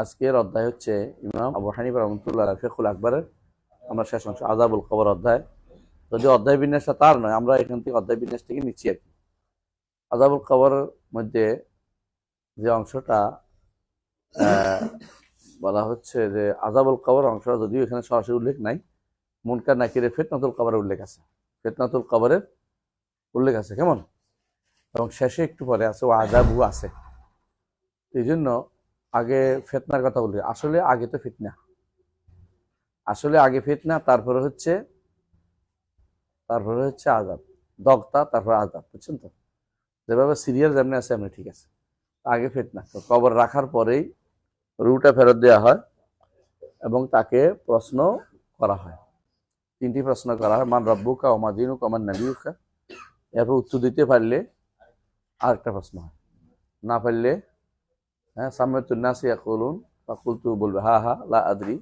আজকের অধ্যায় হচ্ছে ইমাম আবু হানিফ রহমতুল্লাহ ফেকুল আকবরের। আমরা শেষ অংশ আজাবুল খবর অধ্যায়। যদি অধ্যায় বিন্যাসটা তার নয়, আমরা এখান থেকে অধ্যায় বিন্যাস থেকে নিচ্ছি আর কি। আজাবুল খবরের মধ্যে যে অংশটা বলা হচ্ছে যে আজাবুল কবর অংশটা যদিও এখানে সরাসরি উল্লেখ নাই, মুনকার নাকিরে ফেতনাতুল কবরের উল্লেখ আছে। ফেতনাতুল কবরের উল্লেখ আছে, কেমন? এবং শেষে একটু পরে আছে, ও আজাবু আছে। এই জন্য আগে ফেতনার কথা বলি। আসলে আগে তো ফিতনা। আসলে আগে ফিতনা, তারপরে হচ্ছে তারপরে হচ্ছে আজাদ দগতা, তারপরে আজাদ বুঝছেন তো? যেভাবে সিরিয়াল যেমনি আছে এমনি ঠিক আছে। আগে ফিতনা। তো কবর রাখার পরেই রুটা ফেরত দেওয়া হয় এবং তাকে প্রশ্ন করা হয়। তিনটি প্রশ্ন করা হয়, মান রব্বুকা ওমা দিনুকা ওমান নবীকা এরপর উত্তর দিতে পারলে আরেকটা প্রশ্ন হয়। না পারলে হ্যাঁ সামেতুন্নাসি ইয়াকুলুন, ফাকুলতু বলবে, হা হা, লা আদরি।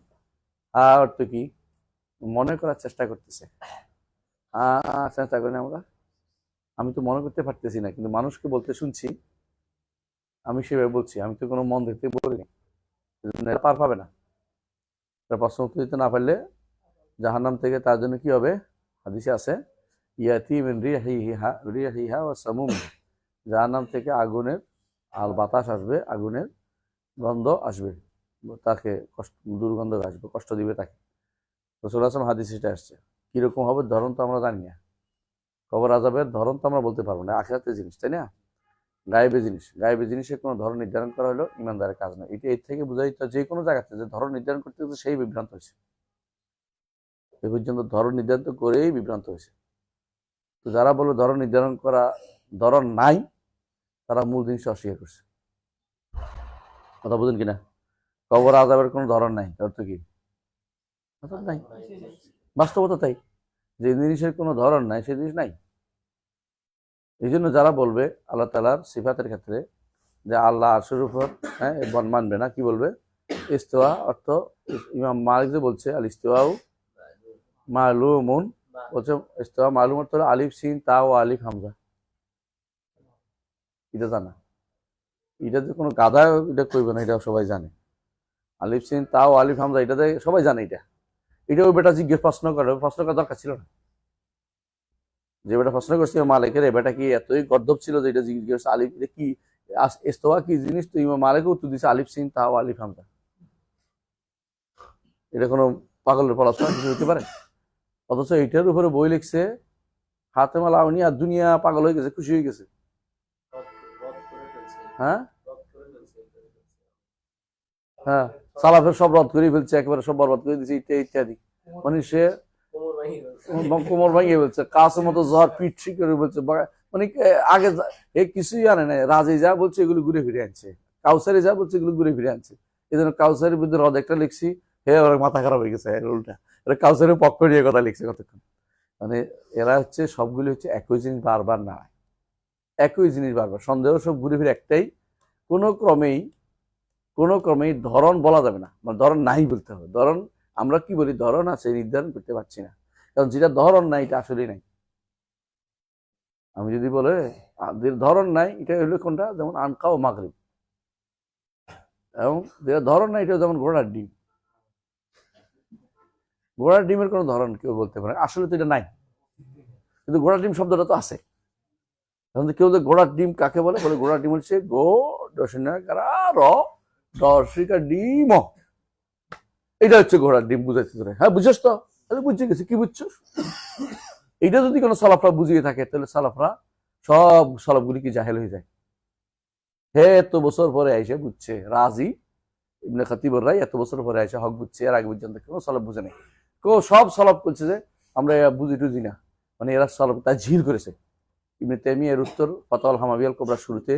হা অর্থ কি? মনে করার চেষ্টা করতেছে। হা, চেষ্টা করি আমরা। আমি তো মনে করতে পারতেছি না, কিন্তু মানুষকে বলতে শুনছি। আমি সেভাবে বলছি, আমি তো কোনো মন দেখতে বলিনি। পার পাবে না। এরা প্রশ্ন উত্তর দিতে না পারলে জাহান্নাম থেকে তার জন্য কি হবে? হাদিসে আছে, ইয়াতি মিন রিহিহা রিহিহা ওয়া সামুম। জাহান্নাম থেকে আগুনের আর বাতাস আসবে, আগুনের গন্ধ আসবে, তাকে কষ্ট, দুর্গন্ধ আসবে, কষ্ট দিবে তাকে। রসুল আসলাম হাদিস এটা আসছে। কীরকম হবে ধরন তো আমরা জানি না। কবর আজাবের ধরন তো আমরা বলতে পারব না। আখেরাতের জিনিস, তাই না? গায়েবের জিনিস। গায়েবের জিনিসের কোনো ধরন নির্ধারণ করা হলো ইমানদারের কাজ নয়। এটা এর থেকে বোঝাই তো যে কোনো জায়গাতে যে ধরন নির্ধারণ করতে গেছে সেই বিভ্রান্ত হয়েছে। এ পর্যন্ত ধরন নির্ধারণ করেই বিভ্রান্ত হয়েছে। তো যারা বলল ধরন নির্ধারণ করা, ধরন নাই তারা মূল জিনিস অস্বীকার করছে। কথা বুঝেন কিনা? কবর আজাবের কোনো ধরন নাই অর্থ কি? নাই। বাস্তবতা তাই। যে জিনিসের কোনো ধরন নাই সেই জিনিস নাই। এই জন্য যারা বলবে, আল্লাহ তালার সিফাতের ক্ষেত্রে যে আল্লাহ উপর হ্যাঁ বন মানবে না, কি বলবে? ইস্তোয়া অর্থ, ইমাম মালিক যে বলছে আল ইস্তোয়াও মালুমুন, বলছে ইস্তোয়া মালুম অর্থ আলিফ সিন তা ও আলিফ হামজা। এটা জানা। এটা যে কোনো গাধা, এটা করবে না, এটা সবাই জানে। আলিফ সিন তাও আলিফ হামজা, এটা সবাই জানে এটা। এটা ওই বেটা জিজ্ঞেস প্রশ্ন করে প্রশ্ন করার দরকার ছিল না। যে বেটা প্রশ্ন করছিল মালিকের এ বেটা কি এতই গর্দব ছিল যে এটা জিজ্ঞেস করছে? আলিফ, এটা কি ইস্তোয়া কি জিনিস? তো ইমাম উত্তর দিচ্ছে আলিফ সিন তাও আলিফ হামজা। এটা কোনো পাগলের পড়াশোনা কিছু হতে পারে? অথচ এইটার উপরে বই লিখছে হাতে মালা আর দুনিয়া পাগল হয়ে গেছে, খুশি হয়ে গেছে। হ্যাঁ? হ্যাঁ। সালাফের সব রদ করে ফেলছে সব বরবাদ করে দিচ্ছে ইত্যাদি ইত্যাদি। মানে সে কোমর ভাঙিয়ে ফেলছে। মতো করে বলছে মানে আগে এ কিছুই জানে না, রাজে যা বলছে এগুলো ঘুরে ফিরে আনছে। কাউসারে যা বলছে এগুলো ঘুরে ফিরে আনছে। এই জন্য কাউসারের বিরুদ্ধে রদ একটা লিখছি, হে, ওর মাথা খারাপ হয়ে গেছে উল্টা। এটা কাউসারের পক্ষ নিয়ে কথা লিখছে কতক্ষণ? মানে এরা হচ্ছে, সবগুলি হচ্ছে একই জিনিস বারবার না একই জিনিস বারবার। সন্দেহ সব ঘুরে ফিরে একটাই, কোনো ক্রমেই কোনো ক্রমেই ধরন বলা যাবে না। মানে ধরন নাই বলতে হবে। ধরন আমরা কি বলি? ধরন আছে নির্ধারণ করতে পারছি না। কারণ যেটা ধরন নাই, এটা আসলেই নাই। আমি যদি বলে ধরন নাই, এটা হলো কোনটা? যেমন আনকা ও মাগরিব। এবং যেটা ধরন নাই, এটা যেমন ঘোড়ার ডিম। ঘোড়ার ডিমের কোনো ধরন কেউ বলতে পারে। আসলে তো এটা নাই। কিন্তু ঘোড়ার ডিম শব্দটা তো আছে। এখন কেউ যে ঘোড়ার ডিম কাকে বলে? বলে ঘোড়ার ডিম হচ্ছে গো দর্শনাকারা র দর্শিকা ডিম। এটা হচ্ছে ঘোড়ার ডিম বুঝাইতে তোরে। হ্যাঁ বুঝছস তো? বুঝে গেছি, কি বুঝছস এটা যদি কোনো সালাফরা বুঝিয়ে থাকে, তাহলে সালাফরা সব সালাফগুলি কি জাহেল হয়ে যায়? হে, এত বছর পরে আইসে বুঝছে, রাজি? ইবনে খাতিবর রাই এত বছর পরে আইসে হক বুঝছে, এর আগে পর্যন্ত কোনো সালাফ বুঝে নেই। কেউ সব সালাফ করছে যে, আমরা বুঝি টুঝি না। মানে এরা সালাফ তা ঝির করেছে। ইবনে তেমি এর উত্তর ফতল হামাবিয়াল কোবরা শুরুতে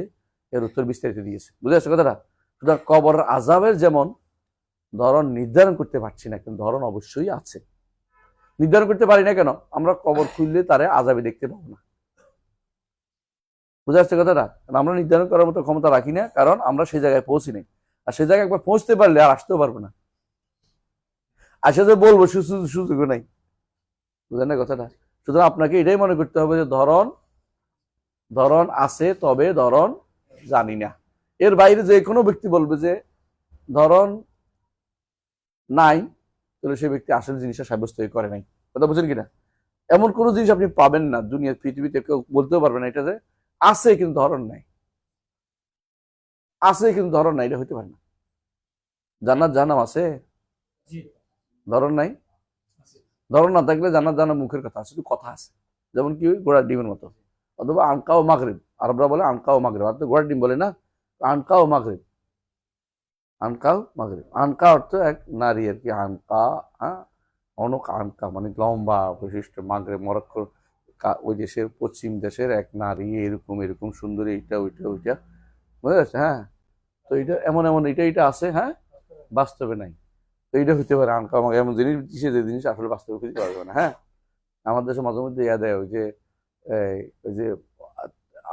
এর উত্তর বিস্তারিত দিয়েছে। বুঝে আসছে কথাটা? সুতরাং কবর আজাবের যেমন ধরন নির্ধারণ করতে পারছি না, কিন্তু ধরন অবশ্যই আছে। নির্ধারণ করতে পারি না কেন? আমরা কবর খুললে তারে আজাবে দেখতে পাবো না। বুঝে আসছে কথাটা? আমরা নির্ধারণ করার মতো ক্ষমতা রাখি না, কারণ আমরা সেই জায়গায় পৌঁছি নাই। আর সেই জায়গায় একবার পৌঁছতে পারলে আর আসতেও পারব না। আসে যে বলব সুযোগ নাই। বুঝলেন না কথাটা? সুতরাং আপনাকে এটাই মনে করতে হবে যে ধরন ধরন আছে তবে ধরন জানি না। এর বাইরে যে কোনো ব্যক্তি বলবে যে ধরন নাই তাহলে সেই ব্যক্তি আসল জিনিসটা সাব্যস্ত করে নাই। কথা বুঝছেন কিনা? এমন কোনো জিনিস আপনি পাবেন না দুনিয়ার পৃথিবীতে কেউ বলতেও পারবে না এটা যে আছে কিন্তু ধরন নাই। আছে কিন্তু ধরন নাই এটা হইতে পারে না। জান্নাত জানাম আছে? ধরন নাই। ধরন না থাকলে জান্নাত জানা মুখের কথা শুধু কথা আছে। যেমন কি ঘোড়ার ডিমের মতো। অথবা আনকা ও মাগরিব। আরবরা বলে আনকা ও মাগরিব। তো ঘোড়ার ডিম বলে না? আনকা ও মাগরিব। আনকাও মাগরিব। আনকা অর্থ এক নারী আর কি। আনকা হ্যাঁ? অনক আনকা মানে লম্বা বৈশিষ্ট্য মাগরিব, মরক্কোর ওই দেশের পশ্চিম দেশের এক নারী, এরকম এরকম, সুন্দরী, এইটা, ওইটা ওইটা। বুঝতে পারছে হ্যাঁ? তো এটা এমন এমন এটা এটা আছে হ্যাঁ? বাস্তবে নাই। তো এইটা হতে পারে আনকা আমাকে এমন জিনিস দিচ্ছে যে জিনিস আসলে বাস্তবে খুঁজতে পারবে না হ্যাঁ? আমাদের দেশে মাঝে মধ্যে ইয়া দেয় ওই যে ওই যে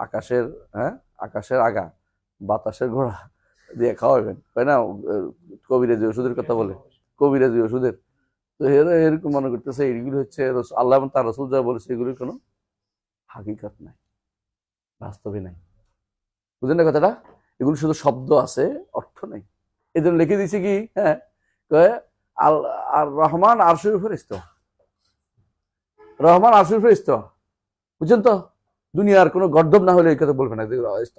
আকাশের হ্যাঁ? আকাশের আগা, বাতাসের ঘোড়া দিয়ে খাওয়াবেন। তাই না? কবিরাজি ওষুধের কথা বলে। কবিরাজি ওষুধের। তো এরা এরকম মনে করতেছে, এইগুলো হচ্ছে আল্লাহ এবং তার রসুল যা বলেছে এগুলির কোনো হাকিকত নাই বাস্তবে নাই। বুঝলেন না কথাটা? এগুলো শুধু শব্দ আছে, অর্থ নেই। এই জন্য লিখে দিয়েছি কি হ্যাঁ? আর, রহমান আর শরীফের ইস্তফা রহমান আর শরীফের ইস্তফা বুঝছেন তো? দুনিয়ার কোনো গর্দব না হলে এই কথা বলবে না।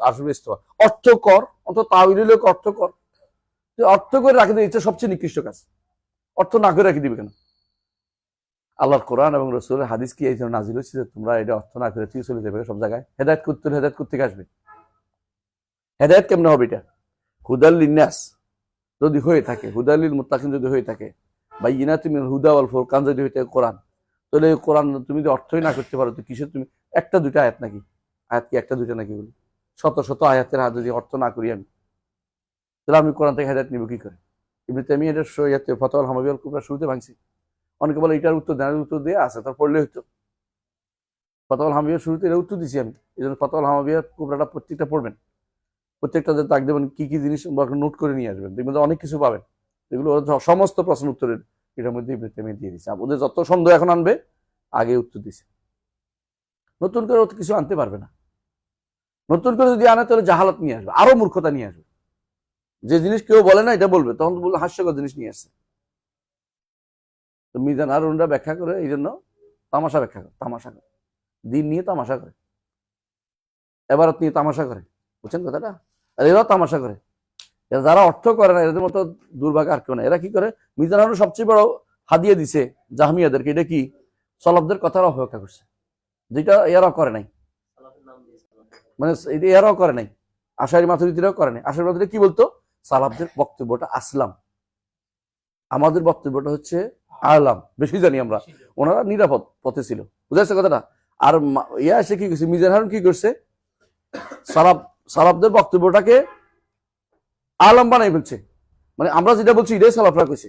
আসবে ইস্তফা। অর্থ কর অত তাহলে অর্থ কর। অর্থ করে রাখে দিয়ে ইচ্ছা সবচেয়ে নিকৃষ্ট কাজ। অর্থ না করে রাখে দিবে কেন? আল্লাহর কোরআন এবং রসুলের হাদিস কি এই জন্য নাজিল হচ্ছে যে তোমরা এটা অর্থ না করে তুই চলে যাবে সব জায়গায়? হেদায়ত করতে হেদায়ত করতে আসবে। হেদায়ত কেমনে হবে এটা? হুদাল্লিন নাস যদি হয়ে থাকে হুদাল্লিল মুত্তাকিন যদি হয়ে থাকে বা ইনাতি মিনাল হুদা ওয়াল ফুরকান যদি হয়ে থাকে কোরআন। তাহলে কোরআন, তুমি যদি অর্থই না করতে পারো, তো কিসের তুমি, একটা দুইটা আয়াত নাকি? আয়াত কি একটা দুইটা নাকি বলি? শত শত আয়াতের হাত যদি অর্থ না করি আমি, তাহলে আমি কোরআন থেকে হেদায়ত নিব কি করে? এমনিতে আমি এটা সৈয়াতে ফতোয়াল হামাবিয়াল কুবরা শুরুতে ভাঙছি। অনেকে বলে এটার উত্তর দেন উত্তর দিয়ে আছে তার পড়লে হইতো। ফতোয়াল হামাবিয়ার শুরুতে এটা উত্তর দিছি আমি এই জন্য ফতোয়াল হামাবিয়ার কুবরাটা প্রত্যেকটা পড়বেন। প্রত্যেকটা তাক দেবেন, কি কি জিনিস নোট করে নিয়ে আসবেন। দেখবেন অনেক কিছু পাবেন। এগুলো সমস্ত প্রশ্ন উত্তরের এটার মধ্যে ইবনে দিয়ে ওদের যত সন্দেহ এখন আনবে, আগে উত্তর দিছে। নতুন করে কিছু আনতে পারবে না। নতুন করে যদি আনে, তাহলে জাহালত নিয়ে আসবে, আরও মূর্খতা নিয়ে আসবে। যে জিনিস কেউ বলে না, এটা বলবে, তখন বলবে হাস্যকর জিনিস নিয়ে আসছে। তো মিজান আর ওনরা ব্যাখ্যা করে এই জন্য তামাশা ব্যাখ্যা করে, তামাশা করে। দিন নিয়ে তামাশা করে। এবারত নিয়ে তামাশা করে। বুঝছেন কথাটা? আর এরাও তামাশা করে। যারা অর্থ করে না, এদের মতো দুর্ভাগ্য আর কেউ না। এরা কি করে? মিজান আরও সবচেয়ে বড় হাদিয়ে দিছে জাহামিয়াদেরকে। এটা কি? সলবদের কথার অপেক্ষা করছে। যেটা এরাও করে নাই। মানে এটা এরাও করে নাই। আশারি মাথুরিতিরাও করে নাই। আশারি মাথুরি কি বলতো? সালাফদের বক্তব্যটা আসলাম। আমাদের বক্তব্যটা হচ্ছে আলাম। বেশি জানি আমরা। ওনারা নিরাপদ পথে ছিল। বুঝাচ্ছে কথাটা? আর ইয়া এসে কি করছে? মিজান হারুন কি করছে? সালাব সালাবদের বক্তব্যটাকে আলাম বানাই ফেলছে। মানে আমরা যেটা বলছি, এটাই সালাফরা কইছে।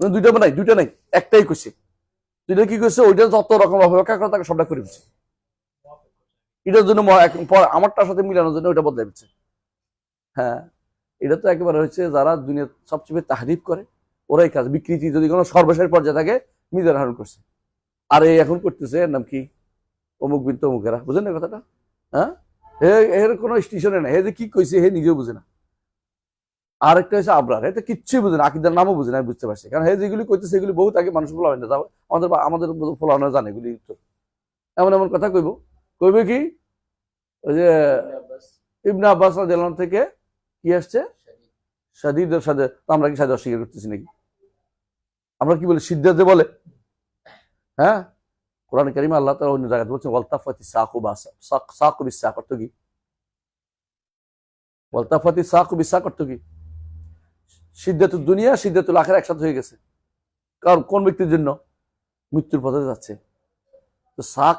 মানে দুইটা বানাই, দুইটা নাই, একটাই কইছে। দুইটা কি কইছে? ওইটা যত রকম করে তাকে সবটা করে ফেলছে। এটার জন্য আমারটার সাথে মিলানোর জন্য ওইটা বদলাই ফেলছে। হ্যাঁ এটা তো একেবারে হচ্ছে যারা দুনিয়ার সবচেয়ে তাহারিফ করে, ওরাই কাজ। বিকৃতি যদি কোনো সর্বশেষ পর্যায়ে থাকে, মিজান হারণ করছে। আর এই এখন করতেছে, এর নাম কি? অমুক বিন তমুকেরা বুঝেন না কথাটা? হ্যাঁ? হে এর কোনো স্টেশনে নাই। হে যে কি কইছে, হে নিজেও বুঝে না। আর একটা হচ্ছে আবরার। এটা কিচ্ছুই বুঝে না, আকিদার নামও বুঝে না বুঝতে পারছি। কারণ হে যেগুলি কইতেছে, এগুলি বহুত আগে মানুষ ফলাবে না। আমাদের আমাদের ফলানো জানে এগুলি তো। এমন এমন কথা কইব। কইবে কি? ওই যে ইবনে আব্বাস আনহু থেকে কি আসছে? সাদিদের সাথে আমরা কি সাথে অস্বীকার করতেছি নাকি? আমরা কি বলি সিদ্ধাতে বলে? হ্যাঁ? কোরআন কারিমে আল্লাহ তাআলা অন্য জায়গাতে বলছেন, ওয়ালতাফাতি সাকু বাস সাকু বিসাক অর্থ কি? ওয়ালতাফাতি সাকু বিসাক অর্থ কি? সিদ্ধাতুল দুনিয়া, সিদ্ধাতুল আখের একসাথে হয়ে গেছে। কারণ কোন ব্যক্তির জন্য? মৃত্যুর পথে যাচ্ছে। তো সাক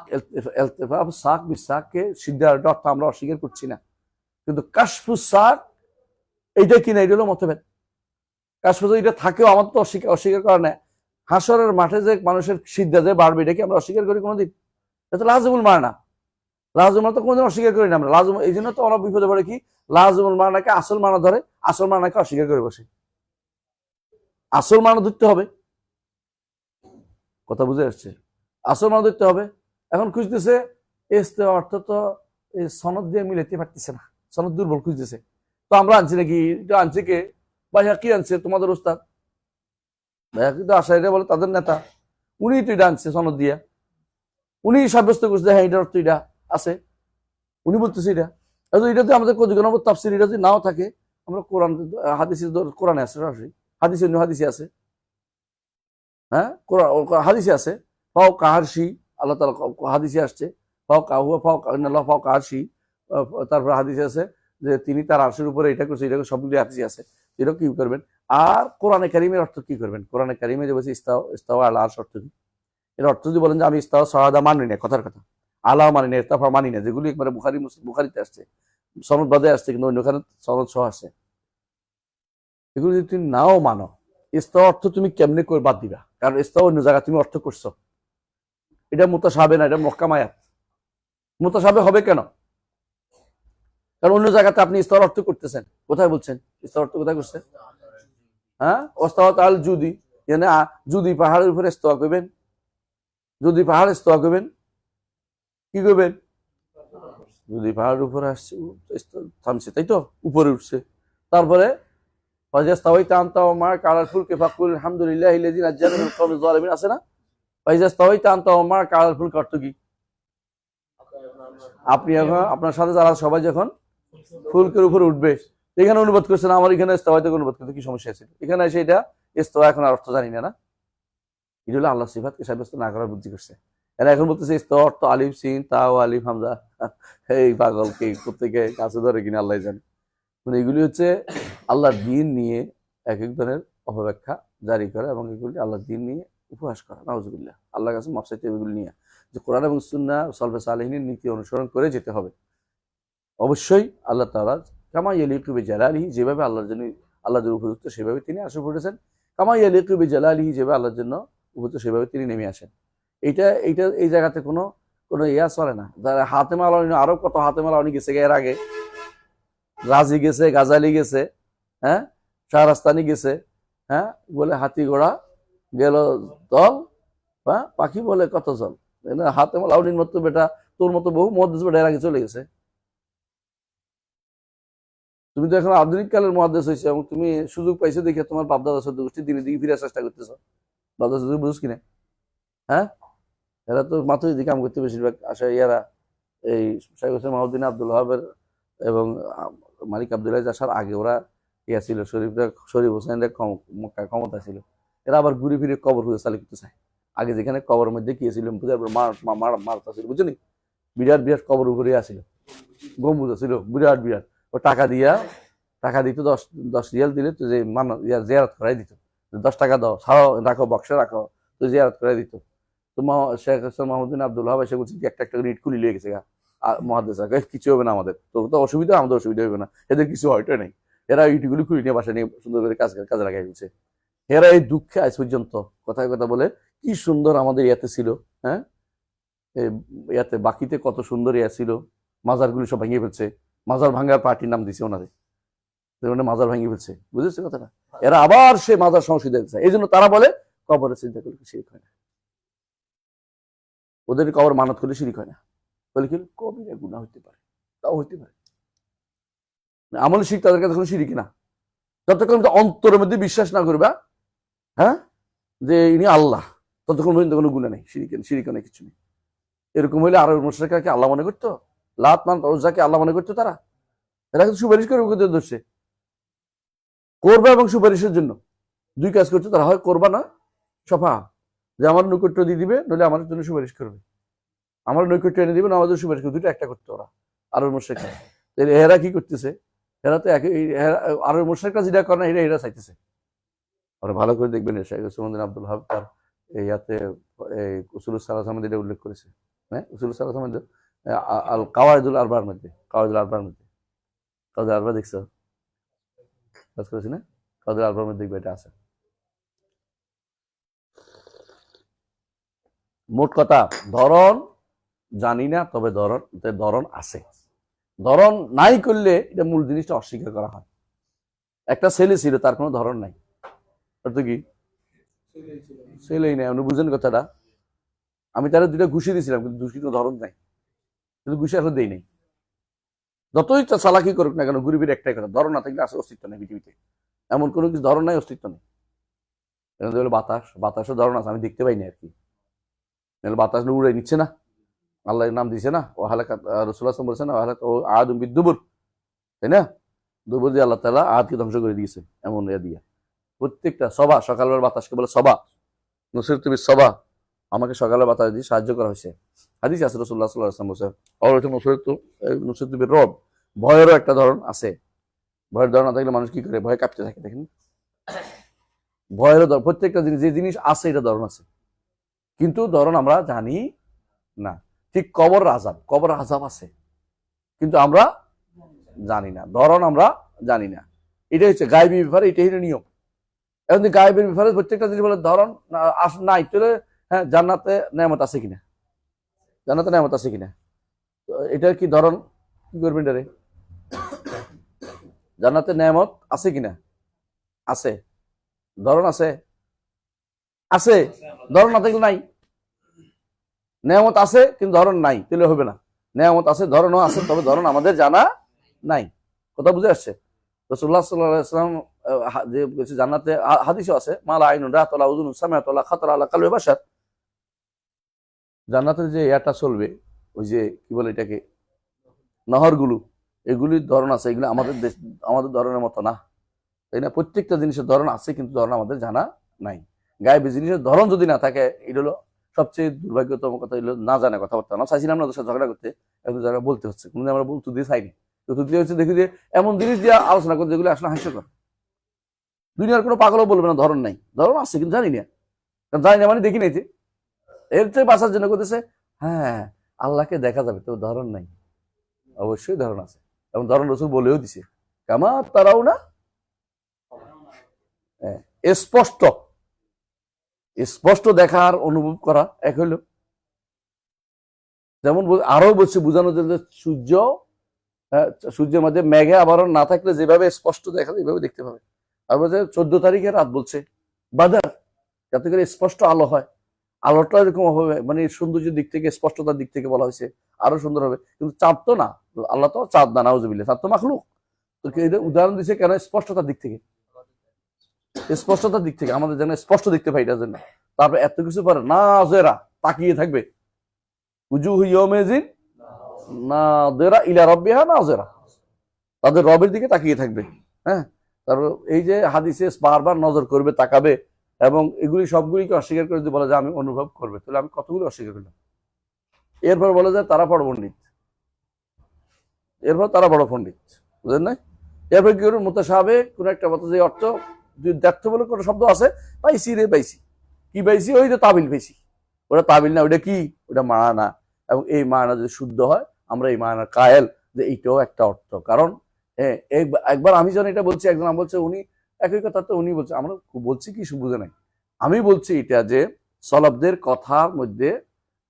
এলতেফাফ সাক বিসাককে সিদ্ধার অর্থ আমরা অস্বীকার করছি না। কিন্তু কাশফু সাক, এইটা কিনা এটা হলো মতভেদ। কাশফু এটা থাকেও আমার তো অস্বীকার অস্বীকার করা না হাসরের মাঠে যে মানুষের সিদ্ধা যে বাড়বে, এটা কি আমরা অস্বীকার করি কোনোদিন? এটা লাজমুল মানা। লাজমুল মানা তো কোনোদিন অস্বীকার করি না আমরা। লাজম এই জন্য তো অনেক বিপদে পড়ে কি? লাজমুল মানাকে আসল মানা ধরে, আসল মানাকে অস্বীকার করে বসে। আসল মানা ধরতে হবে। কথা বুঝে আসছে? আসল মানা ধরতে হবে। এখন খুঁজতেছে এসতে অর্থ তো সনদ দিয়ে মিলাইতে পারতেছে না। সনদ দুর্বল খুঁজতেছে। তো আমরা আনছি নাকি? এটা আনছি কে? ভাইয়া কি আনছে? তোমাদের উস্তাদ ভাইয়া কিন্তু আশাইরা বলে তাদের নেতা। উনি তো এটা আনছে সনদ দিয়া। উনি সাব্যস্ত করছে হ্যাঁ এটার অর্থ এটা আছে। উনি বলতেছে এটা। এটা তো আমাদের নম্বর তাফসির এটা যদি নাও থাকে, আমরা কোরআন হাদিসে কোরআনে আছে সরাসরি। হাদিসে অন্য হাদিসে আছে। হ্যাঁ? হাদিসে আছে। ফাও কাহারসি আল্লাহ তালা হাদিসে আসছে। ফাও কাহুয়া ফাও আল্লাহ ফাও কাহারসি তারপর হাদিসে আছে যে তিনি তার আরশের উপরে এটা করছে, এটা সবগুলি হাদিসে আছে। এটা কি করবেন? আর কোরআনে কারিমের অর্থ কি করবেন? কোরআনে কারিমে যে বলছে, ইস্তাও ইস্তাও আল্লাহ আরশ অর্থ কি? এর অর্থ যদি বলেন যে আমি ইস্তাও, সহাদা মানি না কথার কথা। আল্লাহ মানি না ইস্তাফা মানি না যেগুলি একবারে বুখারি বুখারিতে আসছে। সনদ বাদে আসছে, কিন্তু অন্যখানে সনদ সহ আসছে। এগুলো যদি তুমি নাও মানো ইস্তাও অর্থ তুমি কেমনে করে বাদ দিবা? কারণ ইস্তাও অন্য জায়গায় তুমি অর্থ করছ। এটা মোতাসাবে না, এটা মক্কামায়াত মোতাসাবে হবে কেন? কারণ অন্য জায়গাতে আপনি ইস্তার অর্থ করতেছেন। কোথায় বলছেন? ইস্তার অর্থ কোথায় করছেন? হ্যাঁ? ওস্তাওয়াত আল জুদি মানে জুদি পাহাড়ের উপরে ইস্তোয়া করবেন। যদি পাহাড় ইস্তোয়া করবেন। কি করবেন? যদি পাহাড়ের উপরে আসছে থামছে, তাই তো? উপরে উঠছে। তারপরে এখন অনুবাদ করছেন, আমার এখানে অনুবাদ করতে কি সমস্যা আছে এখানে এসে এটা ইস্তাওয়া এখন আর অর্থ জানি না না? এটা হলো আল্লাহ সিফাতকে সাব্যস্ত না করার বুদ্ধি করছে। এরা এখন বলতেছে, ইস্তাওয়া অর্থ আলিফ, সিন, তাও আলিফ, হামজা। এই পাগল কে প্রত্যেকে কাছে ধরে কিনা আল্লাহ জানে। মানে এগুলি হচ্ছে আল্লাহর দিন নিয়ে এক এক ধরনের অপব্যাখ্যা জারি করা এবং এগুলি আল্লাহর দিন নিয়ে উপহাস করা। নাউজুবিল্লাহ। আল্লাহর কাছে মাপসাইতে এগুলি নিয়ে। যে কোরআন এবং সুন্না সলফে সালেহিনের নীতি অনুসরণ করে যেতে হবে। অবশ্যই আল্লাহ তাআলা কামা ইয়ালিকুবি জালালিহি যেভাবে আল্লাহর জন্য আল্লাহর জন্য উপযুক্ত সেভাবে তিনি আসে পড়েছেন কামা ইয়ালিকুবি জালালিহি যেভাবে আল্লাহর জন্য উপযুক্ত সেভাবে তিনি নেমে আসেন। এইটা এইটা এই জায়গাতে কোনো কোনো ইয়া চলে না। যারা হাতেমা আলাউনি আরও কত হাতেমা আলাউনি গেছে এর আগে। রাজি গেছে, গাজালি গেছে হ্যাঁ? শাহরাস্তানি গেছে হ্যাঁ? বলে হাতি ঘোড়া গেল দল হ্যাঁ? পাখি বলে কত জল হাতেমা লাউনির মতো বেটা, তোর মতো বহু মহাদেশ বেটা এর আগে চলে গেছে। তুমি তো এখন আধুনিক কালের মহাদেশ হয়েছে এবং তুমি সুযোগ পাইছো দেখে তোমার বাপদাদা সদ্য গোষ্ঠী দিনে দিকে ফিরে চেষ্টা করতেছো। বাপদাদা সদ্য বুঝছ কিনা? হ্যাঁ? এরা তো মাত্রই দিকে কাম করতে বেশিরভাগ, আসা ইয়ারা এই শাইখ হোসেন মাহমুদ্দিন আব্দুল ওহাবের এবং মালিক আব্দুল্লাহ আসার আগে ওরা ইয়া ছিল শরীফরা শরীফ হোসেনের ক্ষমতা ছিল। এরা আবার ঘুরে ফিরে কবর খুঁজে চালিয়ে করতে চায়। আগে যেখানে কবরের মধ্যে কি ছিল বুঝার পর মার মার মারতা ছিল বুঝলি বিরাট বিরাট কবর উপরে আসছিল গম্বুজ ছিল বিরাট বিরাট। ও টাকা দিয়া টাকা দিত, দশ দশ রিয়াল দিলে তো যে মান ইয়া জিয়ারত করাই দিত। দশ টাকা দাও, ছাড়াও রাখো, বক্সে রাখো, তো জিয়ারত করাই দিত। তো শেখ হাসান মাহমুদ্দিন আব্দুল হাব এসে বলছে একটা একটা রিট খুলি লিয়ে গেছে গা। মহাদেশ কিছু হবে না আমাদের। তোর তো অসুবিধা, আমাদের অসুবিধা হবে না। এদের কিছু হয়তো নেই। এরা ইটগুলি খুলি নিয়ে বাসা নিয়ে সুন্দর করে কাজ কাজে লাগাই দিচ্ছে এরা এই দুঃখে আজ পর্যন্ত, কথায় কথা বলে, কি সুন্দর আমাদের ইয়াতে ছিল হ্যাঁ? ইয়াতে বাকিতে কত সুন্দর ইয়া ছিল। মাজারগুলি সব ভেঙে ফেলছে। মাজার ভাঙ্গার পার্টির নাম দিছে ওনারা। মাজার ভেঙে ফেলছে। বুঝেছে কথাটা? এরা আবার সে মাজার সংসদে এই জন্য তারা বলে, কবরের চিন্তা করলে শিরিক হয় না। ওদের কবর মানত করলে শিরিক হয় না। বলে কবিরা গুণা হইতে পারে। তাও হইতে পারে। আমল শিখ তাদের কাছে কোনো শিরিক না যতক্ষণ অন্তরের মধ্যে বিশ্বাস না করবা হ্যাঁ? যে ইনি আল্লাহ, ততক্ষণ পর্যন্ত কোনো গুণা নেই শিরিক শিরিক নেই, কিছু নেই। এরকম হইলে আরও মুশরিকরা কি আল্লাহ মনে করতো? লাত মান রোজাকে আল্লাহ মনে করতো তারা? এরা কিন্তু সুপারিশ করবে কোথায় ধরছে। করবে এবং সুপারিশের জন্য। দুই কাজ করছে, তারা হয় করবা না, সফা। যে আমার নৈকট্য দিয়ে দিবে, নইলে আমার জন্য সুপারিশ করবে। আমার নৈকট্য এনে দিবে না আমাদের সুপারিশ দুটো একটা করতো ওরা আরও মুশরিকরা। এরা কি করতেছে? এরা তো একই, এরা- আরও মুশরিকরা যেটা করে না, এরা এরা চাইতেছে। ওরা ভালো করে দেখবেন ওসমান আব্দুল হাব তার ইয়াতে উসুল সালাহ আহমেদ এটা উল্লেখ করেছে। হ্যাঁ? উসুল সালাহ আল কাওয়ায়দুল আরবার মধ্যে, কাওয়ায়দুল আরবার মধ্যে। কাওয়ায়দুল আরবার দেখছ? কাজ করেছি না? কাওয়ায়দুল আরবার মধ্যে দেখবে এটা আছে। মোট কথা, ধরন জানি না, তবে ধরন ধরন আছে। ধরন নাই করলে এটা মূল জিনিসটা অস্বীকার করা হয়। একটা ছেলে ছিল, তার কোনো ধরন নাই। অর্থ কি? ছেলেই নাই। আপনি বুঝেন কথাটা? আমি তারা দুটা ঘুষি দিয়েছিলাম কিন্তু ঘুষি কোনো ধরন নাই। কিন্তু ঘুষি এখন দেই নাই। যতই চালাকি করুক না কেন ঘুরি ফিরে একটাই কথা, ধরন না থাকলে আসলে অস্তিত্ব নেই পৃথিবীতে। এমন কোনো কিছু ধরন নাই, অস্তিত্ব নেই। বাতাস, বাতাসের ধরন আছে, আমি দেখতে পাইনি আর কি। বাতাস উড়ে নিচ্ছে না। আল্লাহর নাম দিছে না? ও হালাকা রসুল্লাহ বলছে না হালাকা ও আদ বিদ্যুবুর তাই না? দুবুর দিয়ে আল্লাহ তালা আদকে ধ্বংস করে দিয়েছে, এমন ইয়া দিয়া। প্রত্যেকটা সভা, সকালবেলা বাতাসকে বলে সভা। নসির তুমি সভা। আমাকে সকালে বাতাস দিয়ে সাহায্য করা হয়েছে। হাদিস আছে রসুল্লাহ সাল্লাহ আসলাম বলছে আর ওইটা নসির নসির তুমি রব, ভয়েরও একটা ধরন আছে। ভয়ের ধরন না থাকলে মানুষ কি করে? ভয় কাঁপতে থাকে, দেখেন। ভয়েরও ধরন, প্রত্যেকটা জিনিস, যে জিনিস আছে, এটা ধরন আছে। কিন্তু ধরন আমরা জানি না। ঠিক কবর আজাব কবর আজাব আছে। কিন্তু আমরা জানি না, ধরন আমরা জানি না। এটাই হচ্ছে গায়েবী ব্যাপারে, এটাই হলো নিয়ম। এখন গায়েবের ব্যাপারে প্রত্যেকটা জিনিস বলে ধরন আস- নাই, তাহলে হ্যাঁ জান্নাতে নেয়ামত আছে কিনা? জান্নাতে নেয়ামত আছে কিনা? এটার কি ধরন, কি করবেন এটারে জান্নাতে নেয়ামত আছে কিনা? আছে। ধরন আছে। আছে। ধরন না থাকলে নাই। নেয়ামত আছে, কিন্তু ধরন নাই, তাহলে হবে না। নেয়ামত আছে, ধরনও আছে, তবে ধরন আমাদের জানা নাই। কথা বুঝে আসছে? রসুল্লাহ সাল্লাম যে জান্নাতে হাদিসও আছে মালা আইন উজুন আল্লাহ কালবে বাসার জান্নাতের যে চলবে, ওই যে কি বলে এটাকে? নহরগুলো, এগুলির ধরন আছে, এগুলো আমাদের দেশ, আমাদের ধরনের মতো না। তাই না? প্রত্যেকটা জিনিসের ধরন আছে, কিন্তু ধরন আমাদের জানা নাই। গায়েবী জিনিসের ধরন যদি না থাকে, এটা হলো সবচেয়ে দুর্ভাগ্যতম কথা হলো না জানা কথাবার্তা। না চাইছিলাম না ওদের ঝগড়া করতে এখন জায়গা বলতে হচ্ছে। কোনদিন আমরা বলতে দিয়ে চাইনি। তো তুই হচ্ছে দেখি যে এমন জিনিস দিয়ে আলোচনা করতে যেগুলো আসলে হাস্যকর। দুনিয়ার কোনো পাগলও বলবে না ধরন নাই। ধরন আছে কিন্তু জানি না। কারণ জানি না মানে দেখি নাই যে এর থেকে বাঁচার জন্য করতেছে হ্যাঁ আল্লাহকে দেখা যাবে তো ধরন নাই। অবশ্যই ধরন আছে। এবং ধরন রসুল বলেও দিছে কামা তারাও না হ্যাঁ, স্পষ্ট স্পষ্ট দেখার অনুভব করা এক হইল। যেমন আরও বলছে বোঝানো যে সূর্য হ্যাঁ, সূর্যের মধ্যে মেঘে আবরণ না থাকলে যেভাবে স্পষ্ট দেখা যায় দেখতে পাবে। আর বলছে চোদ্দ তারিখে রাত বলছে বাজার যাতে করে স্পষ্ট আলো হয়। আলোটা এরকম হবে মানে সৌন্দর্যের দিক থেকে স্পষ্টতার দিক থেকে বলা হয়েছে আরও সুন্দর হবে। কিন্তু চাঁদ তো না আল্লাহ তো চাঁদ না নাউজবিল্লা চাঁদ তো মাখলুক। তো উদাহরণ দিচ্ছে কেন স্পষ্টতার দিক থেকে? স্পষ্টতার দিক থেকে, আমাদের যেন স্পষ্ট দেখতে পাই এটার জন্য। তারপর এত কিছু পরে, না জেরা, তাকিয়ে থাকবে। উজু ইয়মেজিন না দেরা ইলা রব্বিহা, না জেরা। তাদের রবের দিকে তাকিয়ে থাকবে হ্যাঁ? তারপর এই যে হাদিসে বারবার নজর করবে, তাকাবে, এবং এগুলি সবগুলিকে অস্বীকার করে যদি বলা যায় আমি অনুভব করবে, তাহলে আমি কতগুলো অস্বীকার করলাম? এরপর বলা যায় তারা বড় পণ্ডিত। এরপর তারা বড় পণ্ডিত, বুঝলেন না? এরপর কি করবেন মোতাসাবে কোন একটা কথা যে অর্থ দেখতে বলে কোনো শব্দ আছে পাইছি রে পাইছি। কি পাইছি? ওই যে তাবিল পাইছি। ওটা তাবিল না ওটা কি? ওটা মানা এবং এই মানা যদি শুদ্ধ হয় আমরা এই মানার কায়েল যে এইটাও একটা অর্থ। কারণ হ্যাঁ, একবার আমি যখন এটা বলছি একজন বলছে উনি একই কথা তো উনি বলছে। আমরা বলছি কি বুঝে নাই। আমি বলছি এটা যে সলবদের কথার মধ্যে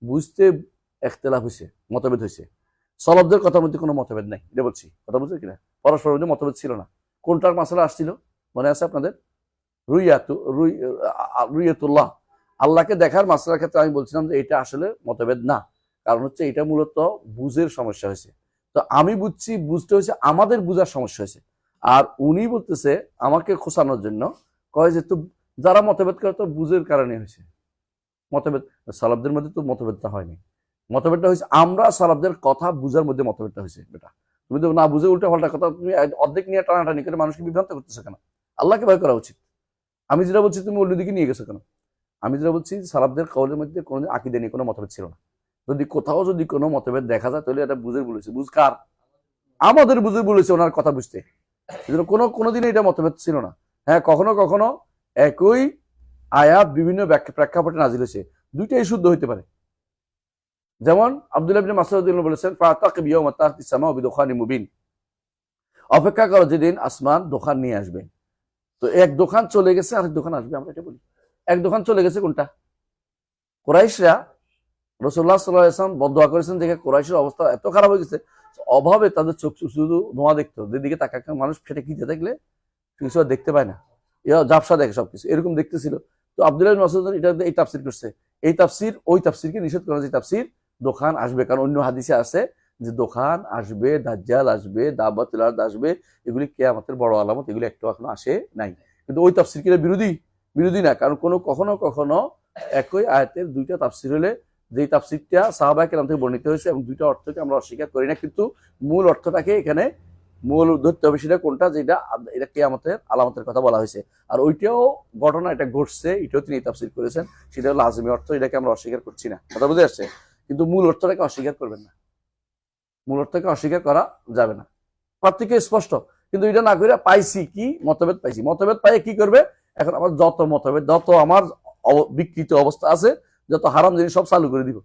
বুঝতে একতলাফ হয়েছে মতভেদ হয়েছে সলবদের কথার মধ্যে কোনো মতভেদ নাই। এটা বলছি। কথা বুঝছ কিনা? পরস্পরের মধ্যে মতভেদ ছিল না। কোনটার মাসালা আসছিল? মনে আছে আপনাদের? রুইয়াতু, রুই রুইয়াতুল্লাহ। আল্লাহকে দেখার মাসালার ক্ষেত্রে আমি বলছিলাম যে এটা আসলে মতভেদ না। কারণ হচ্ছে এটা মূলত বুঝের সমস্যা হয়েছে। তো আমি বুঝছি, বুঝতে হয়েছে, আমাদের বুঝার সমস্যা হয়েছে। আর উনি বলতেছে আমাকে খোসানোর জন্য, কয় যে তো যারা মতভেদ করে তো বুঝের কারণে হয়েছে। মতভেদ সালাবদের মধ্যে তো মতভেদটা হয়নি। মতভেদটা হয়েছে, আমরা সালাবদের কথা বুঝার মধ্যে মতভেদটা হয়েছে বেটা। তুমি তো না বুঝে উল্টা পাল্টা কথা, তুমি অর্ধেক নিয়ে টানাটানি করে মানুষকে বিভ্রান্ত করতেছো কেন? আল্লাহকে ভয় করা উচিত। আমি যেটা বলছি, তুমি অন্যদিকে নিয়ে গেছো কেন? আমি যেটা বলছি সালাবদের কৌলের মধ্যে কোনো আকিদে নিয়ে কোনো মতভেদ ছিল না। যদি কোথাও যদি কোনো মতভেদ দেখা যায়, তাহলে এটা বুঝে বলেছে বুঝ কার? আমাদের বুঝে বলেছে ওনার কথা বুঝতে। কোনো, কোনোদিনই এটা মতভেদ ছিল না। হ্যাঁ কখনো কখনো একই আয়াত বিভিন্ন ব্যাখ্যা- প্রেক্ষাপটে নাজিল হয়েছে। দুইটাই শুদ্ধ হইতে পারে। যেমন আব্দুল্লাহ মাসউদ বলেছেন ফাতাকিব ইয়াওমা তাহতিস সামাউ বিদুখানিন মুবিন। অপেক্ষা করো যেদিন আসমান দোকান নিয়ে আসবে। তো এক দোকান চলে গেছে, আরেক দোকান আসবে, আমরা এটা বলি। এক দোকান চলে গেছে কোনটা? কোরাইশরা রসুল্লাহ সাল্লাহ ইসলাম বদয়া করেছেন দেখে কোরাইশের অবস্থা এত খারাপ হয়ে গেছে। অভাবে তাদের চোখ শুধু ধোঁয়া দেখতো যেদিকে তাকা মানুষ সেটা কিতে দেখলে? কিছু দেখতে পায় না। ইয়া জাপসা দেখে সবকিছু, এরকম দেখতেছিল। তো আব্দুল্লাহ মাসুদ এটা এই তাফসির করছে। এই তাফসির, ওই তাফসিরকে নিষেধ করা যে তাফসির দোকান আসবে। কারণ অন্য হাদিসে আছে যে দোকান আসবে, দাজ্জাল আসবে দাবাতুল আরদ আসবে, এগুলি কেয়ামতের বড় আলামত, এগুলি একটু এখনও আসে নাই। কিন্তু ওই তাফসির কিনা বিরোধী? বিরোধী না, কারণ কোনো কখনো কখনো একই আয়াতের দুইটা তাফসির হলে যেই তাফসিরটা সাহাবা কেরাম থেকে বর্ণিত হয়েছে এবং দুইটা অর্থকে আমরা অস্বীকার করি না, কিন্তু মূল অর্থটাকে এখানে মূল ধরতে হবে সেটা কোনটা? যেটা এটা কেয়ামতের আলামতের কথা বলা হয়েছে। আর ওইটাও ঘটনা এটা ঘটছে, এটাও তিনি তাফসির করেছেন, সেটা হলো লাজমি অর্থ, এটাকে আমরা অস্বীকার করছি না। কথা বুঝে আসছে? কিন্তু মূল অর্থটাকে অস্বীকার করবেন না। মূল অর্থকে অস্বীকার করা যাবে না। প্রত্যেকে স্পষ্ট, কিন্তু এটা না করে পাইছি কি? মতভেদ পাইছি। মতভেদ পাইয়ে কি করবে? এখন আমার যত মতভেদ, যত আমার বিকৃত অবস্থা আছে, যত হারাম জিনিস সব চালু করে দিব।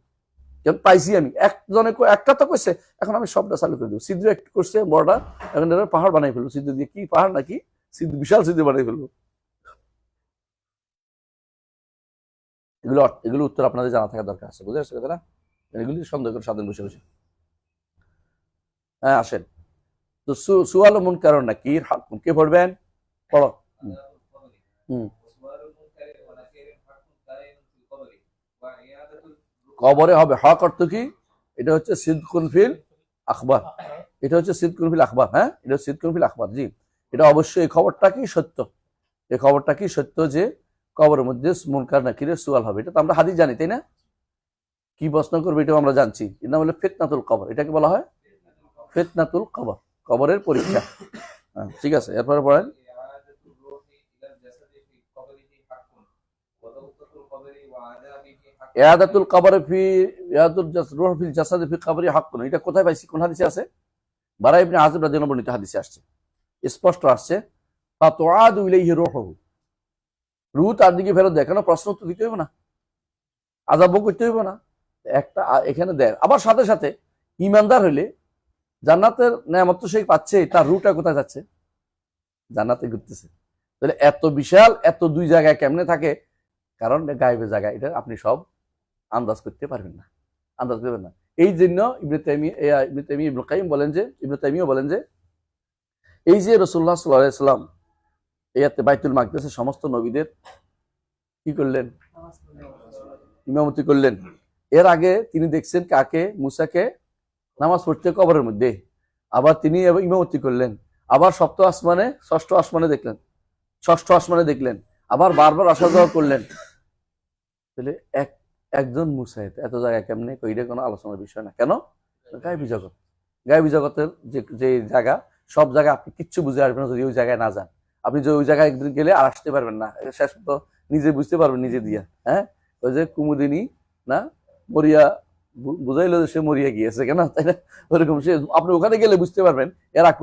পাইছি আমি। একজনে একটা তো করছে এখন আমি সবটা চালু করে দিব। সিদ্ধ একটু করছে, বড়টা, এখন পাহাড় বানাই ফেলব সিদ্ধ দিয়ে কি পাহাড় নাকি? সিদ্ধু বিশাল সিদ্ধ বানাই ফেলব এগুলো এগুলো উত্তর আপনাদের জানা থাকা দরকার আছে। বুঝে আসছে কথাটা? এগুলি সন্দেহ করে সাধারণ বসে বসে। আসেন। তো সুয়াল মুন কারণ নাকি? কে পড়বেন? পড়ো। কবরে হবে হক অর্থ কি? এটা হচ্ছে সিদ্কুন ফিল আখবার। এটা হচ্ছে সিদ্কুন ফিল আখবার হ্যাঁ? এটা হচ্ছে সিদ্কুন ফিল জি। এটা অবশ্যই এই খবরটা কি সত্য? এই খবরটা কি সত্য যে কবরের মধ্যে মুনকার নাকিরের সুয়াল হবে? এটা তো আমরা হাদিস জানি, তাই না? কি প্রশ্ন করবে এটাও আমরা জানছি। এর নাম ফেতনাতুল কবর। এটাকে বলা হয় ফেতনাতুল কবর কবরের পরীক্ষা। হ্যাঁ, ঠিক আছে এরপরে পড়েন। কোথায় কোন আসছে। তার দিকে ফেরত কেন? প্রশ্ন তো দিতে হইব না। করতে হইব না। একটা এখানে দেয়। আবার সাথে সাথে ইমানদার হইলে জান্নাতের নেয়ামত তো সে পাচ্ছে তার রুটা কোথায় যাচ্ছে? জান্নাতে ঘুরতেছে। তাহলে এত বিশাল এত দুই জায়গায় কেমনে থাকে? কারণ এটা গায়েবের জায়গা এটা আপনি সব আন্দাজ করতে পারবেন না। আন্দাজ করবেন না। এই জন্য ইবনে তাইমি ইবনে তাইমি ইবনে কাইম বলেন যে ইবনে তাইমিও বলেন যে এই যে রসুল্লাহ আলাইহি সাল্লাম এতে বাইতুল মাকদেসে সমস্ত নবীদের কি করলেন? ইমামতি করলেন। এর আগে তিনি দেখছেন কাকে? মুসাকে নামাজ পড়তে কবরের মধ্যে। আবার তিনি ইমামতি করলেন। আবার সপ্ত আসমানে, ষষ্ঠ আসমানে দেখলেন। ষষ্ঠ আসমানে দেখলেন। আবার বারবার আসা যাওয়া করলেন। তাহলে এক, একজন মুসাইদ এত জায়গায় কেমনে? কইরে কোনো আলোচনার বিষয় না। কেন? গায়েবী জগৎ। গায়েবী জগতের যে যে জায়গা, সব জায়গায় আপনি কিচ্ছু বুঝে আসবেন যদি ওই জায়গায় না যান। আপনি যে ওই জায়গায় একদিন গেলে আর আসতে পারবেন না। শেষ নিজে বুঝতে পারবেন নিজে দিয়া। হ্যাঁ? ওই যে কুমুদিনী, না? মরিয়া বুঝাইলো যে সে মরিয়া গিয়েছে কেন? তাই না? ওরকম সে আপনি ওখানে গেলে বুঝতে পারবেন, এর আগ